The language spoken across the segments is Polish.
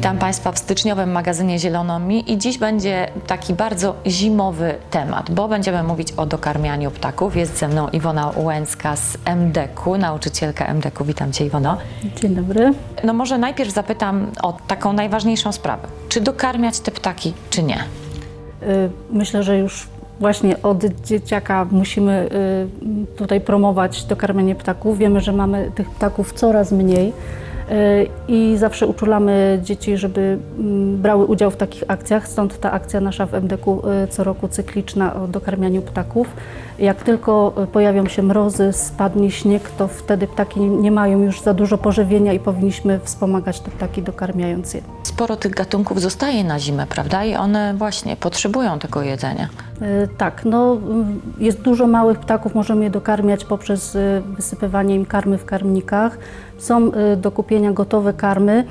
Witam Państwa w styczniowym magazynie Zielonomi i dziś będzie taki bardzo zimowy temat, bo będziemy mówić o dokarmianiu ptaków. Jest ze mną Iwona Łęcka z MDK-u, nauczycielka MDK-u. Witam Cię Iwono. Dzień dobry. No może najpierw zapytam o taką najważniejszą sprawę. Czy dokarmiać te ptaki, czy nie? Y, Myślę, że już właśnie od dzieciaka musimy y, tutaj promować dokarmianie ptaków. Wiemy, że mamy tych ptaków coraz mniej i zawsze uczulamy dzieci, żeby mm, brały udział w takich akcjach. Stąd ta akcja nasza w MDK y, co roku cykliczna o dokarmianiu ptaków. Jak tylko y, pojawią się mrozy, spadnie śnieg, to wtedy ptaki nie mają już za dużo pożywienia i powinniśmy wspomagać te ptaki dokarmiając je. Sporo tych gatunków zostaje na zimę, prawda? I one właśnie potrzebują tego jedzenia. E, Tak, no jest dużo małych ptaków, możemy je dokarmiać poprzez wysypywanie im karmy w karmnikach. Są e, do kupienia gotowe karmy,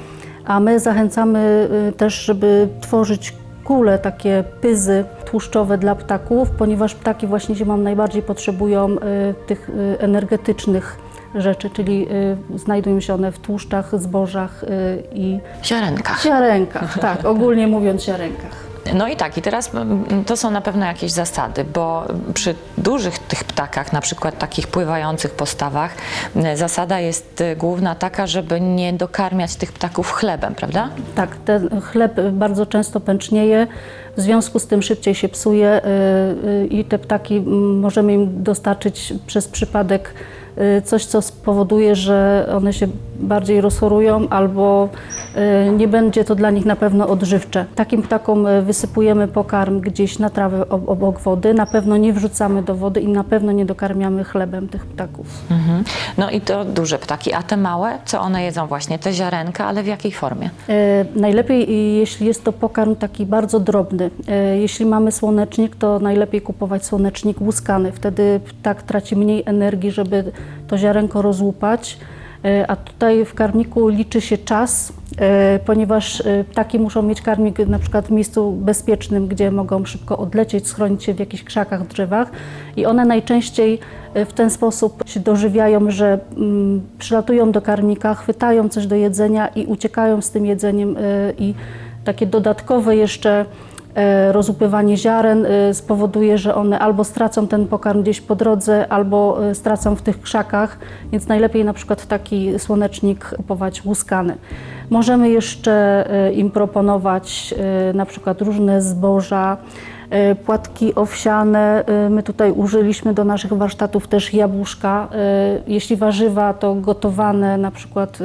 a my zachęcamy e, też, żeby tworzyć kule, takie pyzy tłuszczowe dla ptaków, ponieważ ptaki właśnie zimą najbardziej potrzebują e, tych energetycznych rzeczy, czyli znajdują się one w tłuszczach, zbożach i Ziarenkach. ziarenkach, tak, ogólnie mówiąc ziarenkach. No i tak, i teraz mm, to są na pewno jakieś zasady, bo przy dużych tych ptakach, na przykład takich pływających postawach, mm, zasada jest y, główna taka, żeby nie dokarmiać tych ptaków chlebem, prawda? Tak, ten chleb bardzo często pęcznieje, w związku z tym szybciej się psuje y, y, i te ptaki mm, możemy im dostarczyć przez przypadek coś, co spowoduje, że one się bardziej rozchorują albo y, nie będzie to dla nich na pewno odżywcze. Takim ptakom y, wysypujemy pokarm gdzieś na trawę ob- obok wody, na pewno nie wrzucamy do wody i na pewno nie dokarmiamy chlebem tych ptaków. Mhm. No i to duże ptaki, a te małe, co one jedzą właśnie? Te ziarenka, ale w jakiej formie? Najlepiej, jeśli jest to pokarm taki bardzo drobny. Jeśli mamy słonecznik, to najlepiej kupować słonecznik łuskany. Wtedy ptak traci mniej energii, żeby to ziarenko rozłupać. E, A tutaj w karmniku liczy się czas, e, ponieważ e, ptaki muszą mieć karmnik na przykład w miejscu bezpiecznym, gdzie mogą szybko odlecieć, schronić się w jakichś krzakach, drzewach i one najczęściej e, w ten sposób się dożywiają, że mm, przylatują do karmnika, chwytają coś do jedzenia i uciekają z tym jedzeniem e, i takie dodatkowe jeszcze e, rozłupywanie ziaren e, spowoduje, że one albo stracą ten pokarm gdzieś po drodze, albo e, stracą w tych krzakach, więc najlepiej na przykład taki słonecznik kupować łuskany. Możemy jeszcze im proponować na przykład różne zboża, płatki owsiane. My tutaj użyliśmy do naszych warsztatów też jabłuszka. Jeśli warzywa, to gotowane, na przykład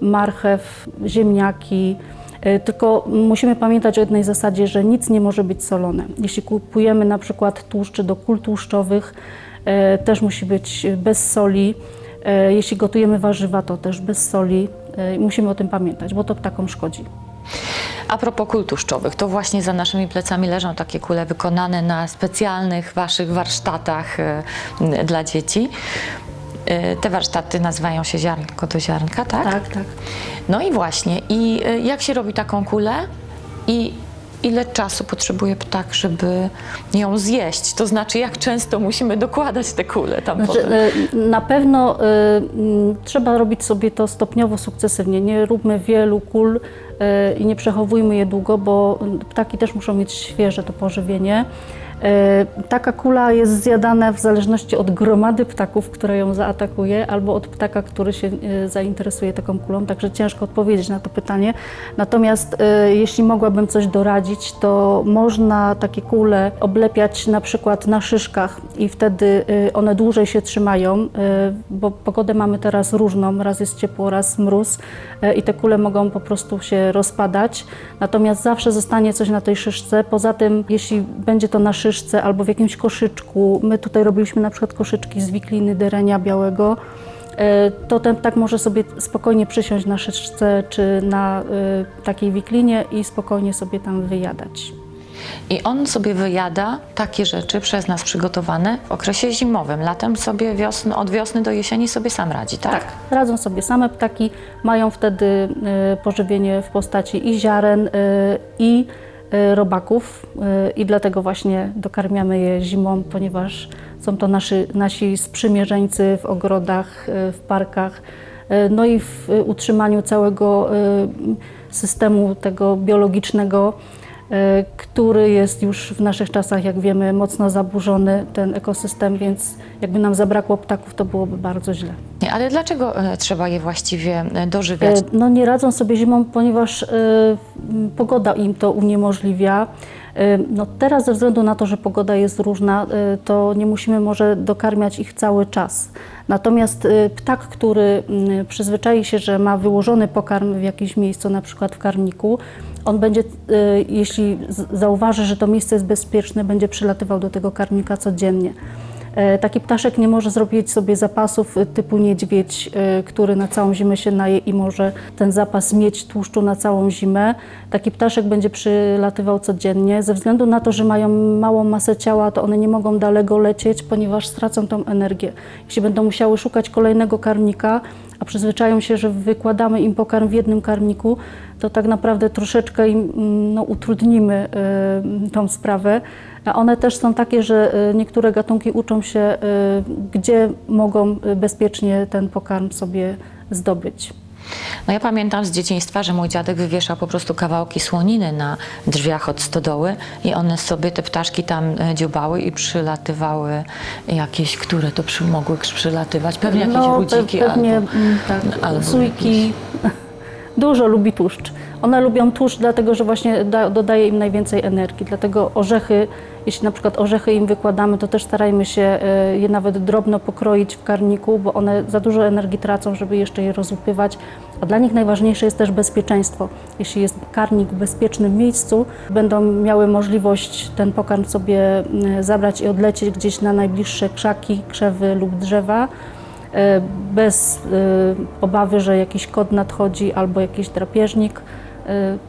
marchew, ziemniaki. E, Tylko musimy pamiętać o jednej zasadzie, że nic nie może być solone. Jeśli kupujemy na przykład tłuszcze do kul tłuszczowych, e, też musi być bez soli. E, Jeśli gotujemy warzywa, to też bez soli. Musimy o tym pamiętać, bo to ptakom szkodzi. A propos kul tłuszczowych, to właśnie za naszymi plecami leżą takie kule wykonane na specjalnych waszych warsztatach dla dzieci. E, Te warsztaty nazywają się ziarnko do ziarnka, tak? Tak, tak. No i właśnie, i e, jak się robi taką kulę i ile czasu potrzebuje ptak, żeby ją zjeść? To znaczy, jak często musimy dokładać te kule tam Znaczy, potem? e, na pewno e, m, trzeba robić sobie to stopniowo, sukcesywnie. Nie róbmy wielu kul i nie przechowujmy je długo, bo ptaki też muszą mieć świeże to pożywienie. E, Taka kula jest zjadana w zależności od gromady ptaków, które ją zaatakuje, albo od ptaka, który się e, zainteresuje taką kulą, także ciężko odpowiedzieć na to pytanie. Natomiast e, jeśli mogłabym coś doradzić, to można takie kule oblepiać na przykład na szyszkach i wtedy one dłużej się trzymają, bo pogodę mamy teraz różną, raz jest ciepło, raz mróz i te kule mogą po prostu się rozpadać. Natomiast zawsze zostanie coś na tej szyszce. Poza tym, jeśli będzie to na szyszce albo w jakimś koszyczku, my tutaj robiliśmy na przykład koszyczki z wikliny derenia białego, e, to ten ptak może sobie spokojnie przysiąść na szyszce czy na e, takiej wiklinie i spokojnie sobie tam wyjadać. I on sobie wyjada takie rzeczy przez nas przygotowane w okresie zimowym. Latem sobie wiosny, od wiosny do jesieni sobie sam radzi, tak? Tak, radzą sobie same ptaki, mają wtedy e, pożywienie w postaci i ziaren, i robaków e, i dlatego właśnie dokarmiamy je zimą, ponieważ są to nasi, nasi sprzymierzeńcy w ogrodach, e, w parkach, no i w utrzymaniu całego systemu tego biologicznego, który jest już w naszych czasach, jak wiemy, mocno zaburzony, ten ekosystem, więc jakby nam zabrakło ptaków, to byłoby bardzo źle. Ale dlaczego e, trzeba je właściwie e, dożywiać? E, No nie radzą sobie zimą, ponieważ e, pogoda im to uniemożliwia. No teraz ze względu na to, że pogoda jest różna, e, to nie musimy może dokarmiać ich cały czas. Natomiast e, ptak, który m, przyzwyczai się, że ma wyłożony pokarm w jakimś miejscu, na przykład w karniku, on będzie, e, jeśli zauważy, że to miejsce jest bezpieczne, będzie przylatywał do tego karnika codziennie. E, Taki ptaszek nie może zrobić sobie zapasów typu niedźwiedź, e, który na całą zimę się naje i może ten zapas mieć tłuszczu na całą zimę. Taki ptaszek będzie przylatywał codziennie. Ze względu na to, że mają małą masę ciała, to one nie mogą daleko lecieć, ponieważ stracą tą energię. Jeśli będą musiały szukać kolejnego karmnika, a przyzwyczają się, że wykładamy im pokarm w jednym karmniku, to tak naprawdę troszeczkę im mm, no, utrudnimy e, tą sprawę. A one też są takie, że e, niektóre gatunki uczą się, e, gdzie mogą e, bezpiecznie ten pokarm sobie zdobyć. No ja pamiętam z dzieciństwa, że mój dziadek wywieszał po prostu kawałki słoniny na drzwiach od stodoły i one sobie, te ptaszki tam e, dziubały i przylatywały jakieś, które to przy, mogły przylatywać, pewnie jakieś No, pe- rudziki pewnie albo... mm, tak, albo sójki. Dużo lubi tłuszcz. One lubią tłuszcz, dlatego że właśnie da, dodaje im najwięcej energii. Dlatego orzechy, jeśli na przykład orzechy im wykładamy, to też starajmy się e, je nawet drobno pokroić w karniku, bo one za dużo energii tracą, żeby jeszcze je rozłupywać. A dla nich najważniejsze jest też bezpieczeństwo. Jeśli jest karnik w bezpiecznym miejscu, będą miały możliwość ten pokarm sobie mm, zabrać i odlecieć gdzieś na najbliższe krzaki, krzewy lub drzewa e, bez e, obawy, że jakiś kod nadchodzi albo jakiś drapieżnik, e,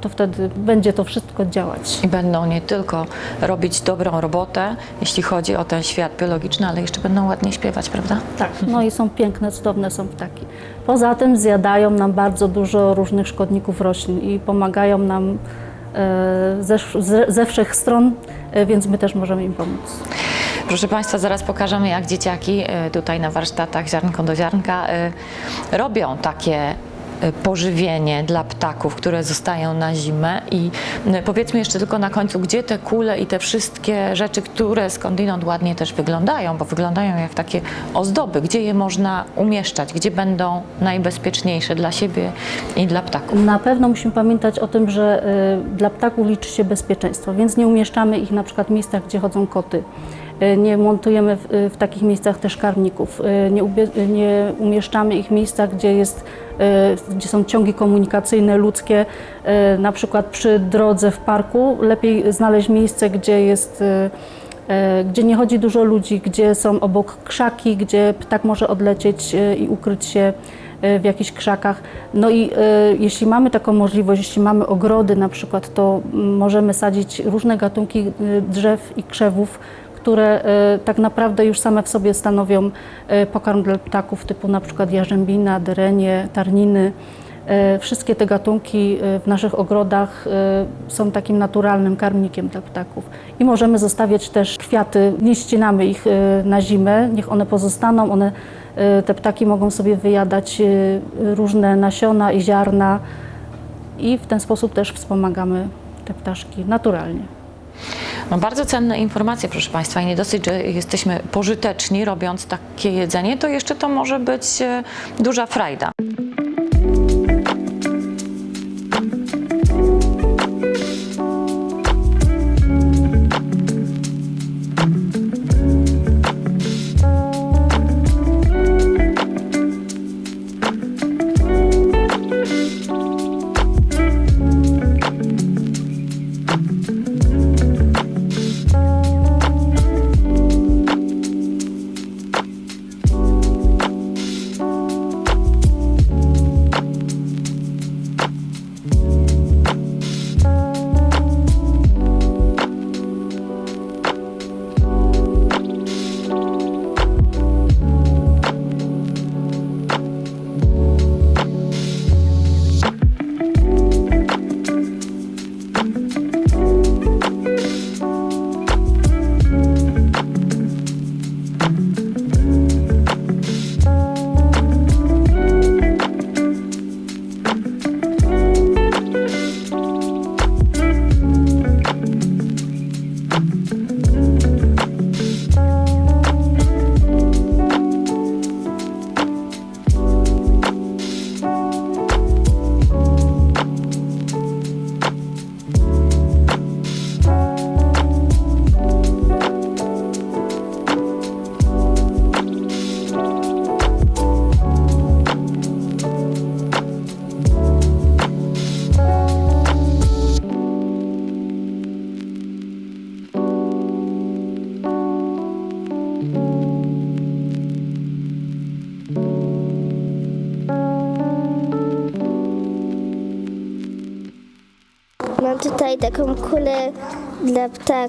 to wtedy będzie to wszystko działać. I będą nie tylko robić dobrą robotę, jeśli chodzi o ten świat biologiczny, ale jeszcze będą ładnie śpiewać, prawda? Tak, no i są piękne, cudowne są ptaki. Poza tym zjadają nam bardzo dużo różnych szkodników roślin i pomagają nam e, ze, ze, ze wszech stron, e, więc my też możemy im pomóc. Proszę Państwa, zaraz pokażemy, jak dzieciaki tutaj na warsztatach ziarnko do ziarnka robią takie pożywienie dla ptaków, które zostają na zimę i e, powiedzmy jeszcze tylko na końcu, gdzie te kule i te wszystkie rzeczy, które skądinąd ładnie też wyglądają, bo wyglądają jak takie ozdoby, gdzie je można umieszczać, gdzie będą najbezpieczniejsze dla siebie i dla ptaków. Na pewno musimy pamiętać o tym, że y, dla ptaków liczy się bezpieczeństwo, więc nie umieszczamy ich na przykład w miejscach, gdzie chodzą koty. Nie montujemy w, w takich miejscach też karmników. Nie, nie umieszczamy ich w miejscach, gdzie, jest, gdzie są ciągi komunikacyjne ludzkie, y, na przykład przy drodze w parku. Lepiej znaleźć miejsce, gdzie jest y, gdzie nie chodzi dużo ludzi, gdzie są obok krzaki, gdzie ptak może odlecieć i ukryć się w jakichś krzakach. No i jeśli mamy taką możliwość, jeśli mamy ogrody na przykład, to możemy sadzić różne gatunki drzew i krzewów, które e, tak naprawdę już same w sobie stanowią e, pokarm dla ptaków, typu na przykład jarzębina, derenie, tarniny. E, Wszystkie te gatunki w naszych ogrodach są takim naturalnym karmnikiem dla ptaków. I możemy zostawiać też kwiaty, nie ścinamy ich na zimę, niech one pozostaną. One, te ptaki mogą sobie wyjadać różne nasiona i ziarna i w ten sposób też wspomagamy te ptaszki naturalnie. No bardzo cenne informacje, proszę Państwa, i nie dosyć, że jesteśmy pożyteczni robiąc takie jedzenie, to jeszcze to może być e, duża frajda.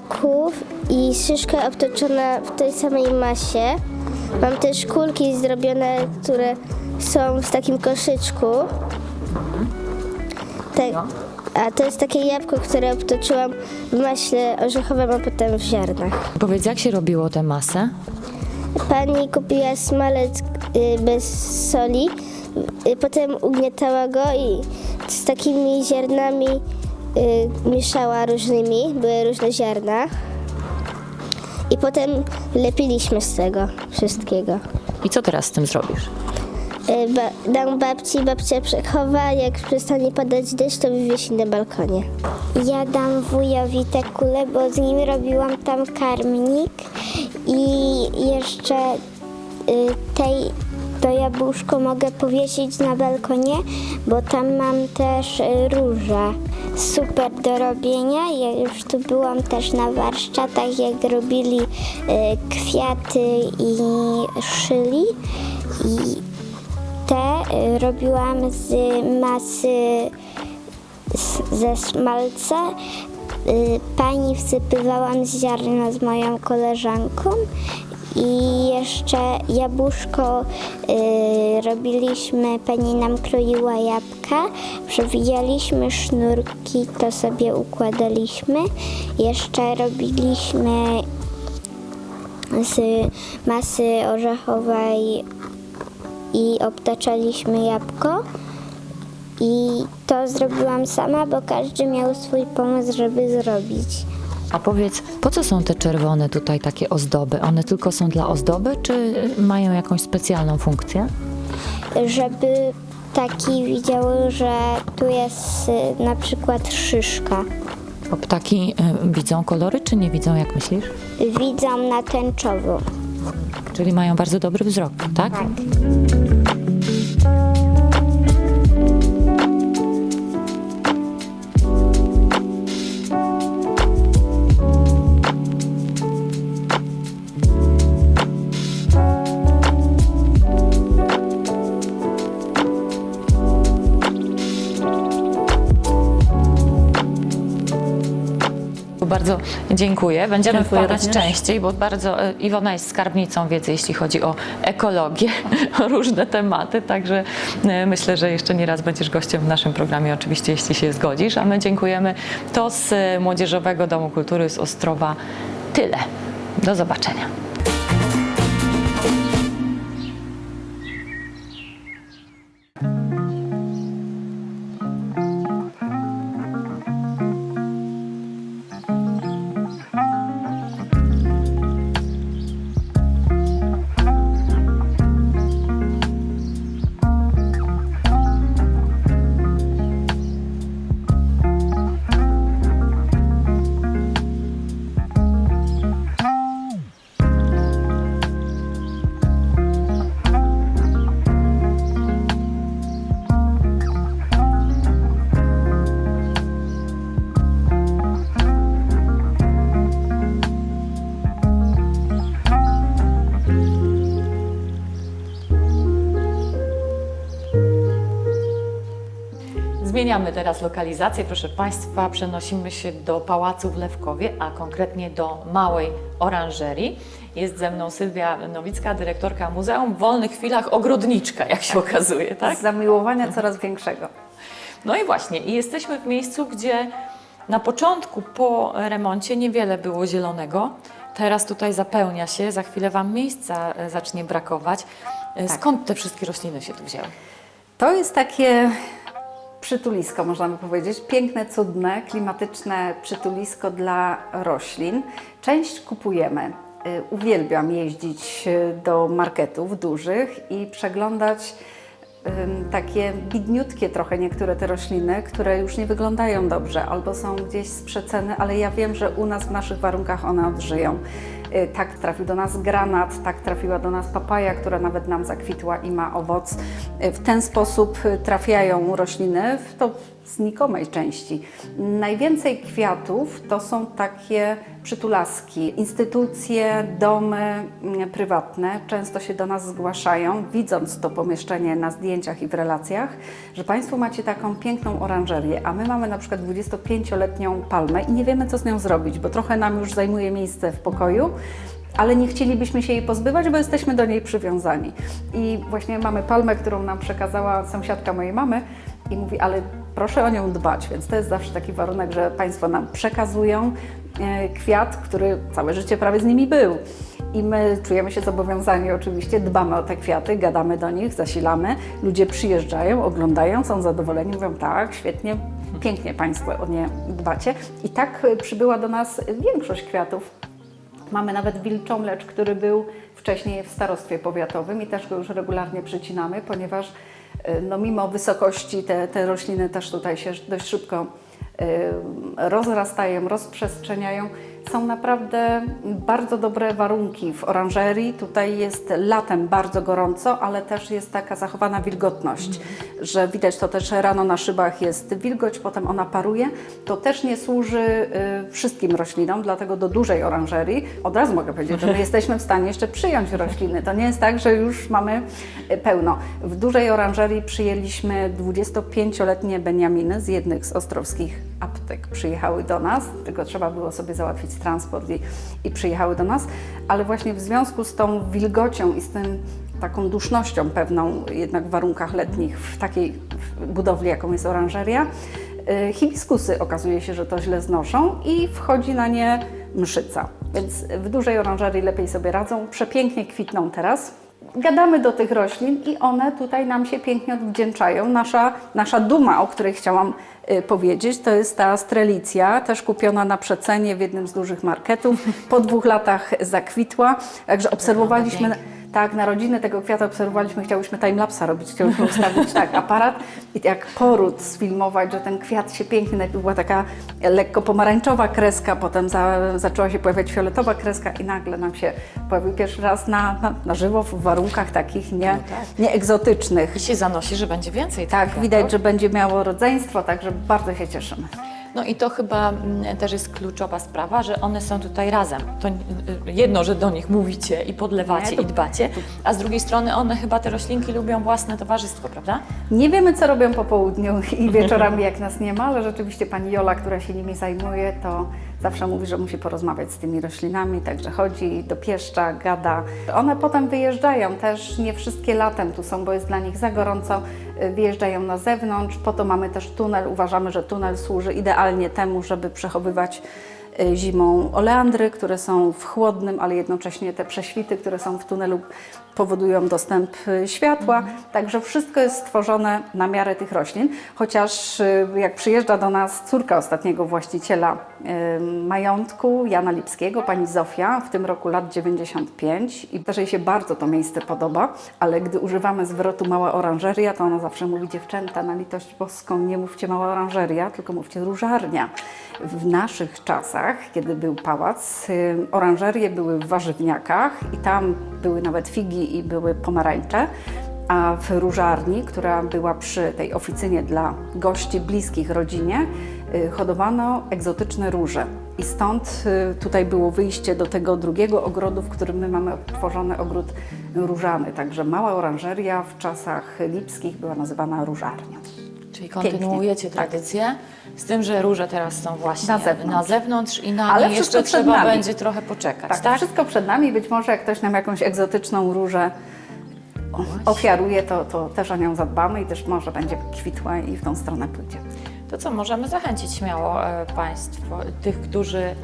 Ptaków i szyszka obtoczona w tej samej masie. Mam też kulki zrobione, które są w takim koszyczku. Tak, a to jest takie jabłko, które obtoczyłam w maśle orzechowym, a potem w ziarnach. Powiedz, jak się robiło tę masę? Pani kupiła smalec y, bez soli, y, potem ugniatała go i z takimi ziarnami y, mieszała różnymi, były różne ziarna. I potem lepiliśmy z tego wszystkiego. I co teraz z tym zrobisz? Y, Ba- dam babci, babcia przechowa, jak przestanie padać deszcz, to wywiesi na balkonie. Ja dam wujowi te kule, bo z nim robiłam tam karmnik i jeszcze y, tej, to jabłuszko mogę powiesić na balkonie, bo tam mam też y, róże. Super do robienia. Ja już tu byłam też na warsztatach, jak robili y, kwiaty i szyli. I te y, robiłam z masy ze smalca. Pani wsypywałam ziarna z moją koleżanką i jeszcze jabłuszko y, robiliśmy, pani nam kroiła jabłka, przewijaliśmy sznurki, to sobie układaliśmy. Jeszcze robiliśmy z masy orzechowej i obtaczaliśmy jabłko. I to zrobiłam sama, bo każdy miał swój pomysł, żeby zrobić. A powiedz, po co są te czerwone tutaj takie ozdoby? One tylko są dla ozdoby, czy mają jakąś specjalną funkcję? Żeby ptaki widziały, że tu jest y, na przykład szyszka. Bo ptaki y, widzą kolory, czy nie widzą, jak myślisz? Widzą na tęczowo. Czyli mają bardzo dobry wzrok, tak? Bardzo dziękuję. Będziemy Dziękuję wpadać również. częściej, bo bardzo e, Iwona jest skarbnicą wiedzy, jeśli chodzi o ekologię, o różne tematy, także e, myślę, że jeszcze nie raz będziesz gościem w naszym programie, oczywiście, jeśli się zgodzisz. A my dziękujemy. To z e, Młodzieżowego Domu Kultury z Ostrowa tyle. Do zobaczenia. Zmieniamy teraz lokalizację, proszę Państwa. Przenosimy się do Pałacu w Lewkowie, a konkretnie do Małej Oranżerii. Jest ze mną Sylwia Nowicka, dyrektorka Muzeum. W wolnych chwilach ogrodniczka, jak się okazuje, tak? Z zamiłowania coraz większego. No i właśnie, i jesteśmy w miejscu, gdzie na początku po remoncie niewiele było zielonego. Teraz tutaj zapełnia się, za chwilę Wam miejsca e, zacznie brakować. E, Skąd te wszystkie rośliny się tu wzięły? To jest takie przytulisko, można by powiedzieć. Piękne, cudne, klimatyczne przytulisko dla roślin. Część kupujemy. Y, Uwielbiam jeździć y, do marketów dużych i przeglądać takie bidniutkie trochę niektóre te rośliny, które już nie wyglądają dobrze albo są gdzieś z przeceny, ale ja wiem, że u nas w naszych warunkach one odżyją. Y, Tak trafił do nas granat, tak trafiła do nas papaja, która nawet nam zakwitła i ma owoc. Y, W ten sposób y, trafiają rośliny. To znikomej części. Najwięcej kwiatów to są takie przytulaski, instytucje, domy mm, prywatne często się do nas zgłaszają, widząc to pomieszczenie na zdjęciach i w relacjach, że Państwo macie taką piękną oranżerię, a my mamy na przykład 25-letnią palmę i nie wiemy, co z nią zrobić, bo trochę nam już zajmuje miejsce w pokoju ale nie chcielibyśmy się jej pozbywać, bo jesteśmy do niej przywiązani. I właśnie mamy palmę, którą nam przekazała sąsiadka mojej mamy i mówi, ale proszę o nią dbać, więc to jest zawsze taki warunek, że Państwo nam przekazują e, kwiat, który całe życie prawie z nimi był. I my czujemy się zobowiązani oczywiście, dbamy o te kwiaty, gadamy do nich, zasilamy. Ludzie przyjeżdżają, oglądają, są zadowoleni, mówią tak, świetnie, pięknie Państwo o nie dbacie. I tak przybyła do nas większość kwiatów Mamy nawet wilczomlecz, który był wcześniej w starostwie powiatowym i też go już regularnie przycinamy, ponieważ no, mimo wysokości te, te rośliny też tutaj się dość szybko y, rozrastają, rozprzestrzeniają. Są naprawdę bardzo dobre warunki w oranżerii. Tutaj jest latem bardzo gorąco, ale też jest taka zachowana wilgotność, że widać to też rano na szybach jest wilgoć, potem ona paruje. To też nie służy y, wszystkim roślinom, dlatego do dużej oranżerii od razu mogę powiedzieć, że my jesteśmy w stanie jeszcze przyjąć rośliny. To nie jest tak, że już mamy y, pełno. W dużej oranżerii przyjęliśmy 25-letnie beniaminy z jednych z ostrowskich aptek. Przyjechały do nas, tylko trzeba było sobie załatwić transport i, i przyjechały do nas, ale właśnie w związku z tą wilgocią i z tym taką dusznością pewną jednak w warunkach letnich w takiej budowli, jaką jest oranżeria, y, hibiskusy okazuje się, że to źle znoszą i wchodzi na nie mszyca. Więc w dużej oranżerii lepiej sobie radzą, przepięknie kwitną teraz. Gadamy do tych roślin i one tutaj nam się pięknie odwdzięczają. Nasza, nasza duma, o której chciałam y, powiedzieć, to jest ta strelicja, też kupiona na przecenie w jednym z dużych marketów. Po dwóch latach zakwitła, także obserwowaliśmy... Tak, narodziny tego kwiata obserwowaliśmy, chciałyśmy timelapsa robić, chciałyśmy ustawić tak aparat i jak poród sfilmować, że ten kwiat się pięknie, najpierw była taka lekko pomarańczowa kreska, potem za, zaczęła się pojawiać fioletowa kreska i nagle nam się pojawił pierwszy raz na, na, na żywo w warunkach takich nie, nieegzotycznych. I się zanosi, że będzie więcej. Tak, widać, że będzie miało rodzeństwo, także bardzo się cieszymy. No i to chyba mm, też jest kluczowa sprawa, że one są tutaj razem. To y, jedno, że do nich mówicie i podlewacie Nie, to- i dbacie, a z drugiej strony one chyba te roślinki lubią własne towarzystwo, prawda? Nie wiemy, co robią po południu i wieczorami, jak nas nie ma, ale rzeczywiście pani Jola, która się nimi zajmuje, to zawsze mówi, że musi porozmawiać z tymi roślinami, także chodzi, dopieszcza, gada. One potem wyjeżdżają też, nie wszystkie latem tu są, bo jest dla nich za gorąco, y, wyjeżdżają na zewnątrz, po to mamy też tunel. Uważamy, że tunel służy idealnie temu, żeby przechowywać y, zimą oleandry, które są w chłodnym, ale jednocześnie te prześwity, które są w tunelu powodują dostęp y, światła. Także wszystko jest stworzone na miarę tych roślin. Chociaż y, jak przyjeżdża do nas córka ostatniego właściciela y, majątku, Jana Lipskiego, pani Zofia, w tym roku lat 95 i też jej się bardzo to miejsce podoba, ale gdy używamy zwrotu mała oranżeria, to ona zawsze mówi dziewczęta, na litość boską nie mówcie mała oranżeria, tylko mówcie różarnia. W naszych czasach, kiedy był pałac, oranżerie były w warzywniakach i tam były nawet figi i były pomarańcze, a w różarni, która była przy tej oficynie dla gości bliskich rodzinie, y, hodowano egzotyczne róże. I stąd y, tutaj było wyjście do tego drugiego ogrodu, w którym my mamy otworzony ogród różany. Także mała oranżeria w czasach lipskich była nazywana różarnią. Czyli kontynuujecie Tak. tradycję, z tym, że róże teraz są właśnie Na zewnątrz. na zewnątrz i na Ale nie wszystko jeszcze przed trzeba nami. będzie trochę poczekać, Tak, tak? wszystko przed nami. Być może jak ktoś nam jakąś egzotyczną różę ofiaruje, to, to też o nią zadbamy i też może będzie kwitła i w tą stronę pójdzie. To co, możemy zachęcić śmiało e, Państwo, tych, którzy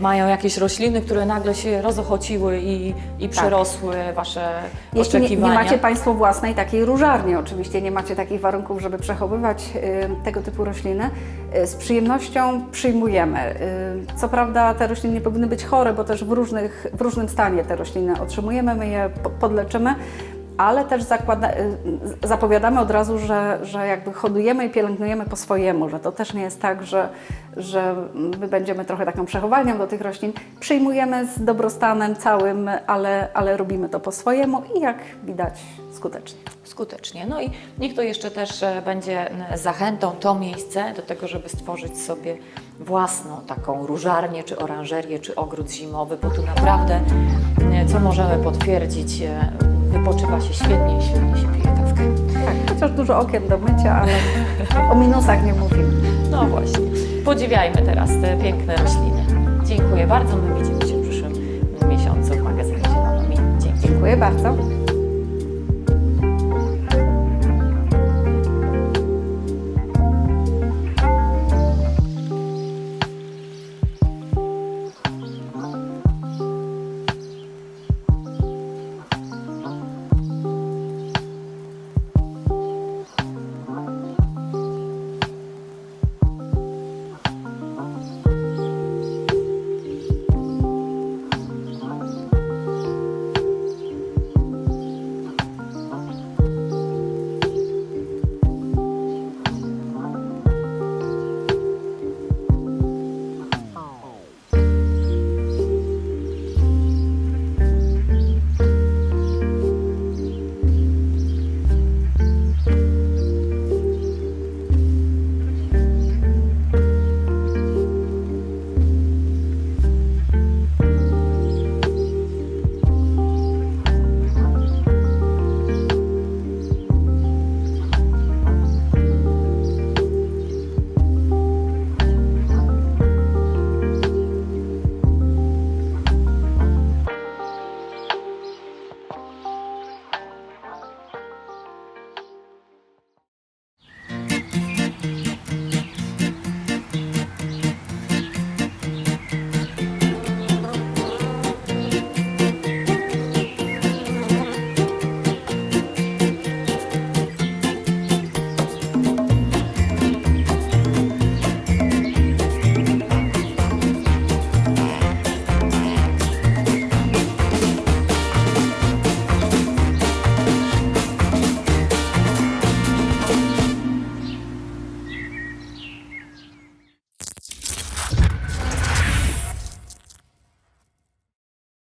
mają jakieś rośliny, które nagle się rozochociły i, i przerosły Wasze Tak. Jeśli nie, nie oczekiwania. macie Państwo własnej takiej różarni, oczywiście nie macie takich warunków, żeby przechowywać y, tego typu rośliny, y, z przyjemnością przyjmujemy. Y, co prawda te rośliny nie powinny być chore, bo też w, różnych, w różnym stanie te rośliny otrzymujemy, my je po- podleczymy, ale też zakłada, y, zapowiadamy od razu, że, że jakby hodujemy i pielęgnujemy po swojemu, że to też nie jest tak, że, że my będziemy trochę taką przechowalnią do tych roślin. Przyjmujemy z dobrostanem całym, ale, ale robimy to po swojemu i jak widać skutecznie. skutecznie. No i niech to jeszcze też e, będzie zachętą to miejsce do tego, żeby stworzyć sobie własną taką różarnię, czy oranżerię, czy ogród zimowy, bo tu naprawdę, m, co możemy potwierdzić, e, wypoczywa się świetnie i świetnie się pije kawkę. Tak, chociaż dużo okien do mycia, ale o minusach nie mówimy. No właśnie. Podziwiajmy teraz te piękne rośliny. Dziękuję bardzo. My widzimy się w przyszłym miesiącu w magazynie Zielono Mi. Dzięki. Dziękuję bardzo.